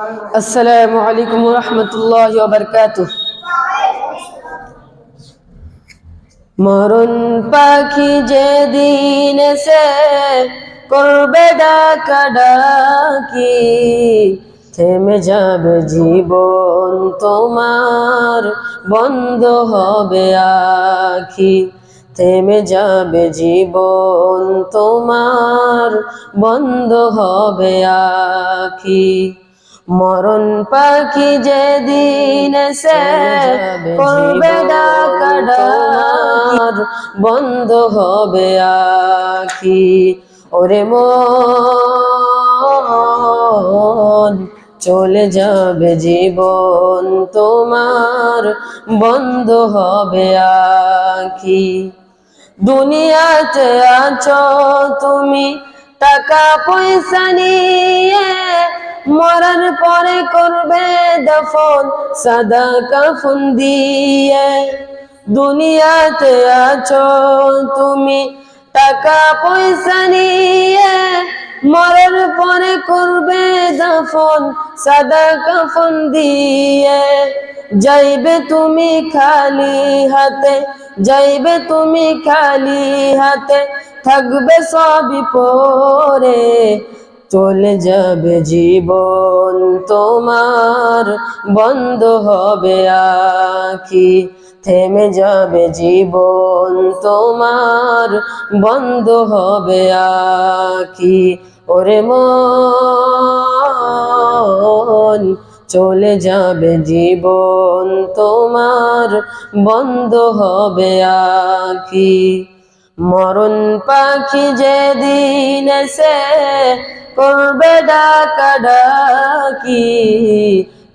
আসসালামু আলাইকুম রহমতুল্লাহ বরকাত মরুন পাখি যে দিন সে করবে ডাকা ডাকি, থেমে যাবে জীবন তোমার, বন্ধ হবে আখি। থেমে যাবে জীবন তোমার, বন্ধ হবে আখি। মরণ পাখি যেদিন সে করবে ডাকা ডাকার বন্ধ হবে আখি। ওরে মন চলে যাবে জীবন তোমার বন্ধ হবে আখি। দুনিয়াতে আছো তুমি টাকা পয়সা নিয়ে মরার পরে করবে দফন সাদা কাফন দিয়ে। দুনিয়াতে আছো তুমি, টাকা পয়সা নিয়ে মরার পরে করবে দফন সাদা কাফন দিয়ে। যাইবে তুমি খালি হাতে, যাইবে তুমি খালি হাতে, থাকবে সবই পরে। চলে যাবে জীবন তোমার, বন্ধ হবে আখি, থেমে যাবে জীবন তোমার, বন্ধ হবে আখি। ওরে মন, চলে যাবে জীবন তোমার, বন্ধ হবে আখি। মরণ পাখি যেদিন সে করবে ডাকা ডাকি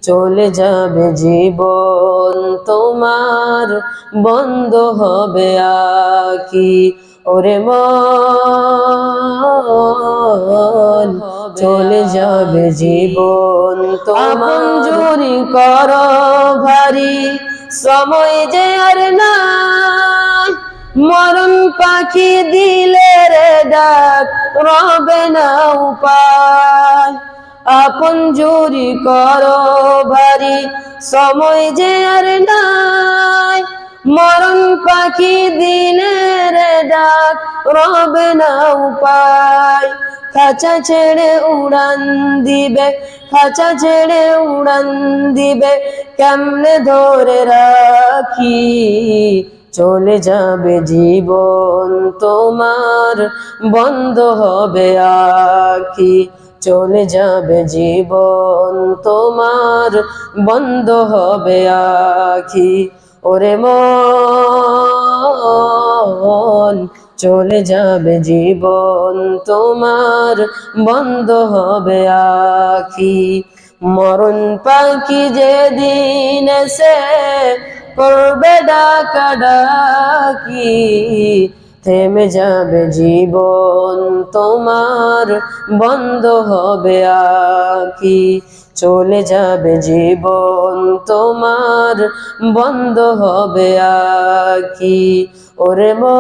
চলে যাবে জীবন তোমার, বন্ধ হবে আখি ওরে মন, চলে যাবে জীবন তোমার। জুরি কর ভারী, সময় যে আর নাই। মরণ পাখি দিলে ডাক রবে না উপায়। আপন জুরি করো ভারী, সময় যে আর নাই। মরণ পাখি দিনের ডাক রবে না উপায়। খাঁচা ছেড়ে উড়ান দিবে, খাঁচা ছেড়ে উড়ান দিবে, কেমনে ধরে রাখি? চলে যাবে জীবন তোমার, বন্ধ হবে আখি। চলে যাবে জীবন তোমার, বন্ধ হবে আখি। ওরে মন, চলে যাবে জীবন তোমার, বন্ধ হবে আখি। মরণ পাখি যেদিন সে করবে ডাকা ডাকি থেমে যাবে জীবন তোমার, বন্ধ হবে আখি চলে যাবে জীবন তোমার, বন্ধ হবে আখি ওরে মন,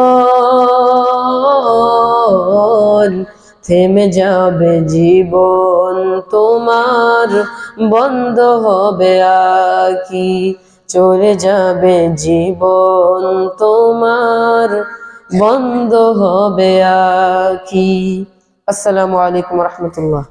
থেমে যাবে জীবন তোমার, বন্ধ হবে আখি চলে যাবে জীবন তোমার বন্ধ হবে আসসালামু আলাইকুম রহমতুল্লাহ।